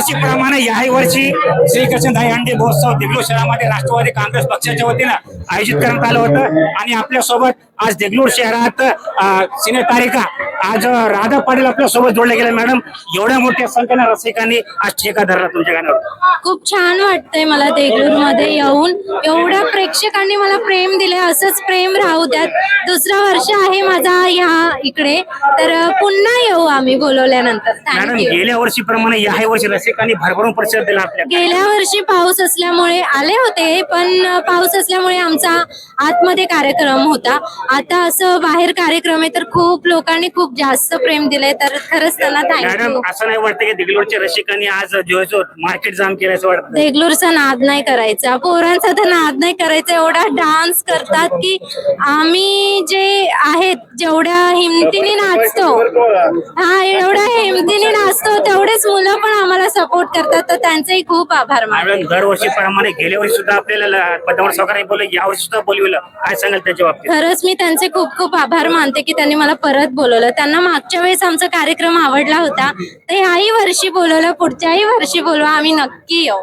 दरवर्षीप्रमाणे याही वर्षी श्रीकृष्ण दहीहंडी महोत्सव देगलूर शहरामध्ये राष्ट्रवादी काँग्रेस पक्षाच्या वतीनं आयोजित करण्यात आलं होतं. आणि आपल्यासोबत आज देगलूर शहरात सिने तारिका आज राधा पाटील आपल्यासोबत जोडले गेले मॅडम. एवढ्या मोठ्या संख्येने रसिकांनी आज ठेका धरला तुमच्या गाण्यावर. खूप छान वाटतंय मला देगलूरमध्ये येऊन. एवढ्या प्रेक्षकांनी मला प्रेम दिले असंच प्रेम राहू द्यात. दुसरं वर्ष आहे माझा ह्या इकडे. तर पुन्हा येऊ आम्ही बोलवल्यानंतर. मॅडम थँक्यू गेल्या वर्षीप्रमाणे याही वर्षी रसिकांनी भरभरून प्रतिसाद दिला आपल्या गेल्या वर्षी पाऊस असल्यामुळे आले होते पण पाऊस असल्यामुळे आमचा आतमध्ये कार्यक्रम होता. आता असं बाहेर कार्यक्रम आहे तर खूप लोकांनी खूप जास्त प्रेम दिलंय तर खरंच त्यांना मॅडम थँक्यू असं नाही वाटतं की दिगलोडच्या रसिकांनी आज जो मार्केट जाम केलं असं वाटतं देगलूरचा नाद नाही करायचा. पोरांचा तर नाद नाही करायचा. एवढा डान्स करतात की आम्ही जे आहेत जेवढ्या हिमतीने नाचतो हा एवढ्या हिमतीने सपोर्ट करतात तर त्यांचेही खूप आभार मानते. मॅडम दरवर्षीप्रमाणे गेल्या वर्षी सुद्धा आपल्याला पद्मावर सावकारांनी बोललं यावर्षी सुद्धा बोलविलं. काय सांगाल त्याच्या बाबतीत? खरंच मी त्यांचे खूप खूप आभार मानते की त्यांनी मला परत बोलवलं. त्यांना मागच्या वेळेस आमचा कार्यक्रम आवडला होता. तर ह्याही वर्षी बोलवलं पुढच्याही वर्षी बोलवा आम्ही नक्की येऊ.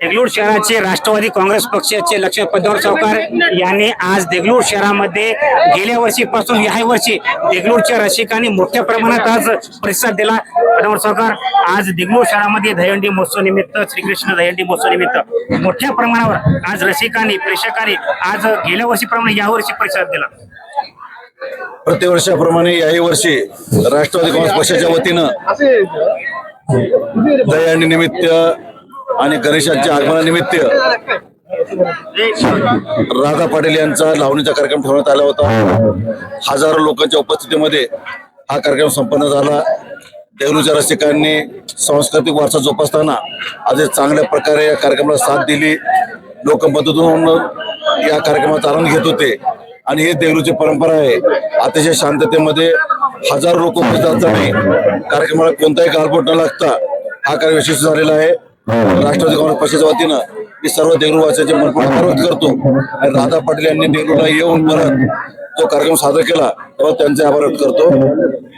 देगलूर शहराचे राष्ट्रवादी काँग्रेस पक्षाचे लक्ष्मण पद्मावर सावकार यांनी आज देगलूर शहरामध्ये गेल्या वर्षीपासून याही वर्षी देगलूरच्या रसिकांनी मोठ्या प्रमाणात आज प्रतिसाद दिला. पद्मावर सावकार आज देगलूर शहरामध्ये दहंडी महोत्सव निमित्त श्रीकृष्ण दहंडी महोत्सव निमित्त मोठ्या प्रमाणावर आज रसिकांनी प्रेक्षकांनी आज गेल्या वर्षीप्रमाणे यावर्षी प्रतिसाद दिला. प्रतिवर्षाप्रमाणे याही वर्षी राष्ट्रवादी काँग्रेस पक्षाच्या वतीनं दहंडी निमित्त आणि गणेशांच्या आगमनानिमित्त राधा पाटील यांचा लावणीचा कार्यक्रम ठेवण्यात आला होता. हजारो लोकांच्या उपस्थितीमध्ये हा कार्यक्रम संपन्न झाला. देवरूच्या रसिकांनी सांस्कृतिक वारसा जोपासताना आज चांगल्या प्रकारे या कार्यक्रमाला साथ दिली. लोक मदतून या कार्यक्रमाचा आनंद घेत होते. आणि हे देवरूची परंपरा आहे. अतिशय शांततेमध्ये हजारो लोक उपस्थित कार्यक्रमाला कोणताही गालबोट न लागता हा कार्य यशस्वी झालेला आहे. राष्ट्रवादी काँग्रेस पक्षाच्या वतीनं मी सर्व देगलूरवासियांचे मनपूर्वक करतो. आणि राधा पाटील यांनी देगलूरला येऊन परत जो कार्यक्रम सादर केला तेव्हा त्यांचे आभार व्यक्त करतो.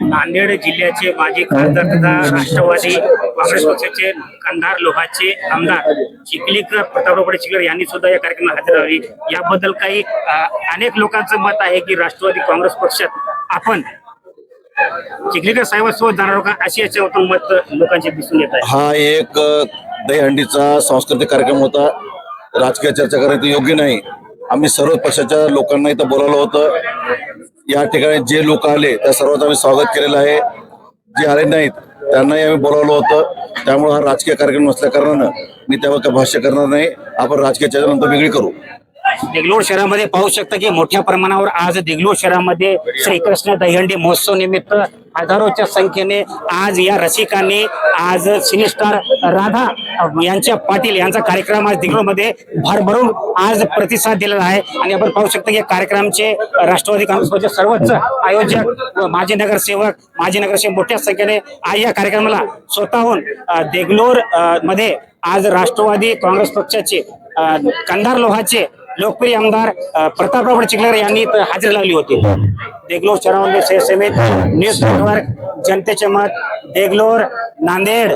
नांदेड जिल्ह्याचे माजी खासदार तथा राष्ट्रवादी काँग्रेस पक्षाचे कंधार लोहाचे आमदार चिखलीकर प्रतापराव चिखलीकर यांनी सुद्धा या कार्यक्रमात हजेरी लावली याबद्दल काही अनेक लोकांचं मत आहे की राष्ट्रवादी काँग्रेस पक्षात आपण चिखलीकर साहेबांसोबत जाणार का? अशी याच्यावरून मत लोकांचे दिसून येत आहे. हा एक दहीहंडीचा सांस्कृतिक कार्यक्रम होता. राजकीय चर्चा करण्यात योग्य नाही. आम्ही सर्व पक्षाच्या लोकांना इथं बोलावलं होतं. या ठिकाणी जे लोक आले त्या सर्वांचं आम्ही स्वागत केलेलं आहे. जे आले नाहीत त्यांनाही आम्ही बोलावलं होतं. त्यामुळे हा राजकीय कार्यक्रम नसल्याकारणानं मी त्यावर काही भाष्य करणार नाही. आपण राजकीय चर्चा नंतर वेगळी करू. देगलूर शहरामध्ये पाहू शकता की मोठ्या प्रमाणावर आज देगलूर शहरामध्ये श्रीकृष्ण दहीहंडी महोत्सव निमित्त हजारोच्या संख्येने आज या रसिकांनी आज सिनेस्टार राधा यांच्या पाटील यांचा कार्यक्रम आज देगलूरमध्ये भरभरून आज प्रतिसाद दिलेला आहे. आणि आपण पाहू शकतो की या कार्यक्रमाचे राष्ट्रवादी काँग्रेस पक्षाचे सर्वोच्च आयोजक माजी नगरसेवक माजी नगरसेवक मोठ्या संख्येने आज या कार्यक्रमाला स्वतःहून देगलोरमध्ये आज राष्ट्रवादी काँग्रेस पक्षाचे कंधार लोहाचे लोकप्रिय आमदार प्रतापराव चिखलेकर यांनी हजेरी लावली होती. देगलोर शहरामध्ये शे- समेत न्यूज नेटवर्क जनतेचे मत देगलोर नांदेड.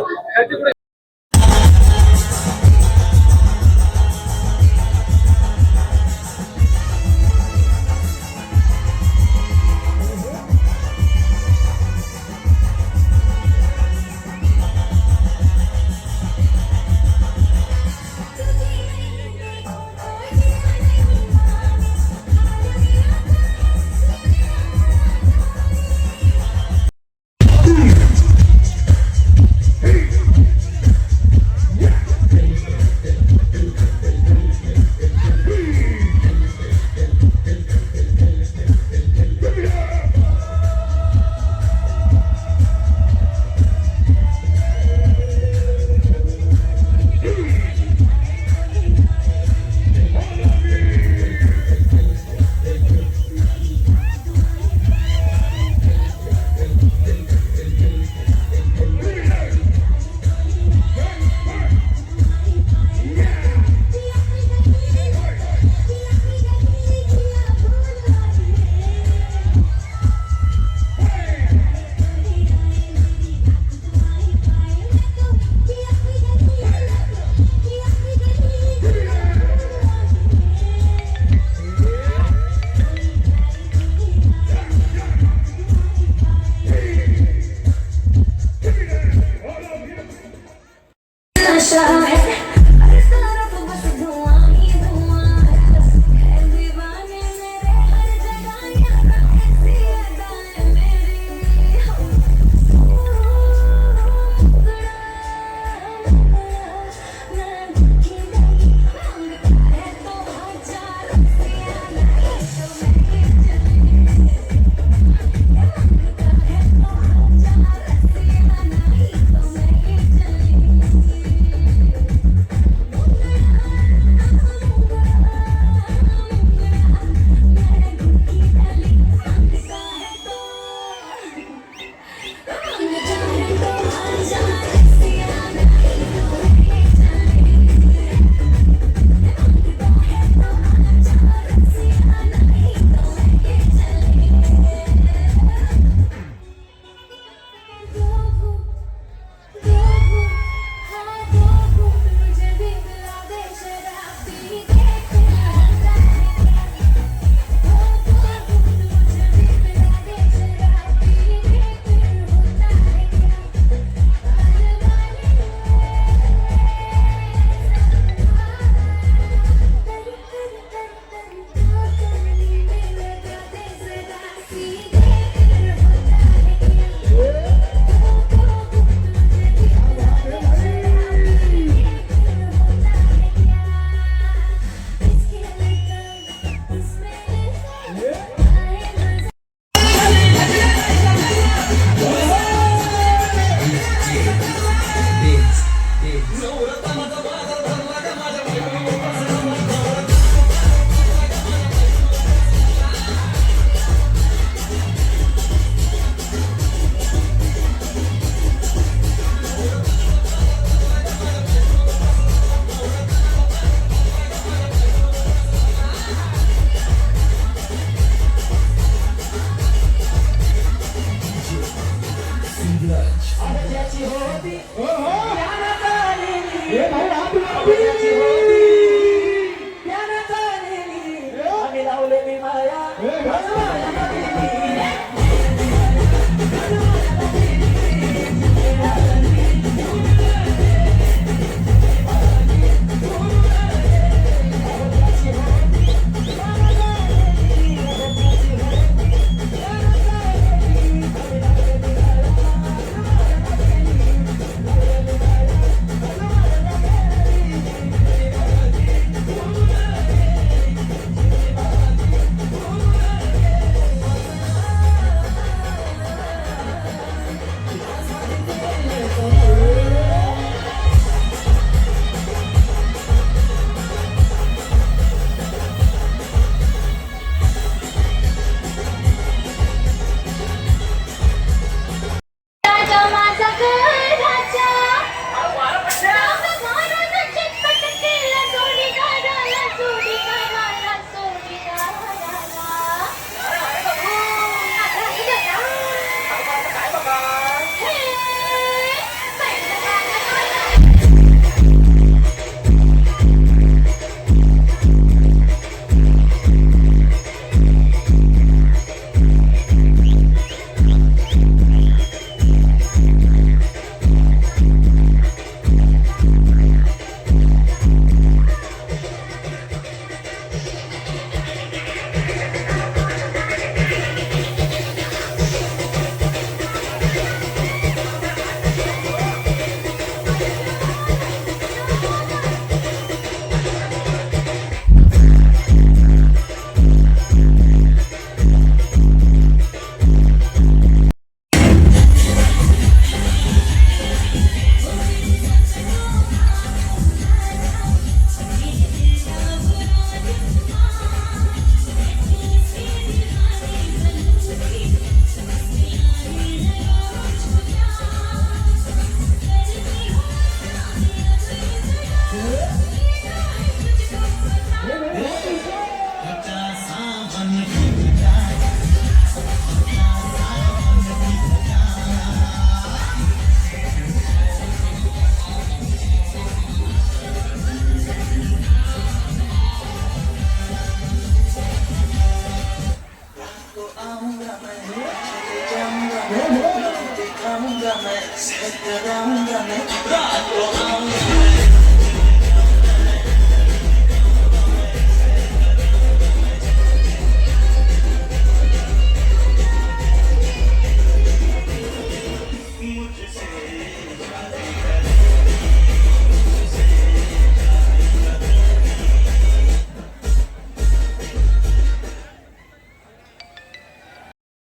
네, 왜 감사합니다.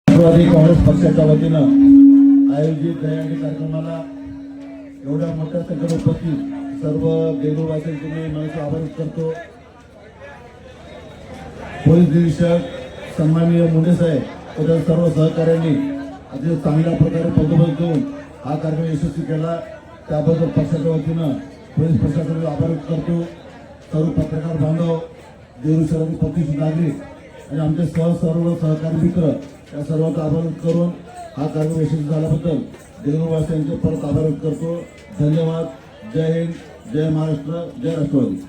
राष्ट्रवादी काँग्रेस पक्षाच्या वतीनं आयोजित दयाडी कार्यक्रमाला एवढ्या मोठ्या संख्येने उपस्थित सर्व देगलूरवासीयांचे मी मनाचे आभार करतो. पोलीस निरीक्षक सन्माननीय मुंडे साहेब तसेच सर्व सहकाऱ्यांनी अतिशय चांगल्या प्रकारे बंदोबस्त देऊन हा कार्यक्रम यशस्वी केला. त्याबद्दल पक्षाच्या वतीनं पोलीस प्रशासनाचा आभार करतो. सर्व पत्रकार बांधव देऊळ शहरातील प्रतिष्ठित नागरिक आणि आमचे सह सर्व सहकारी मित्र या सर्वांचा आभार करून हा कार्यक्रम यशस्वी झाल्याबद्दल देऊळवासियांचे परत आभार व्यक्त करतो. धन्यवाद. जय हिंद. जय महाराष्ट्र. जय राष्ट्रवादी.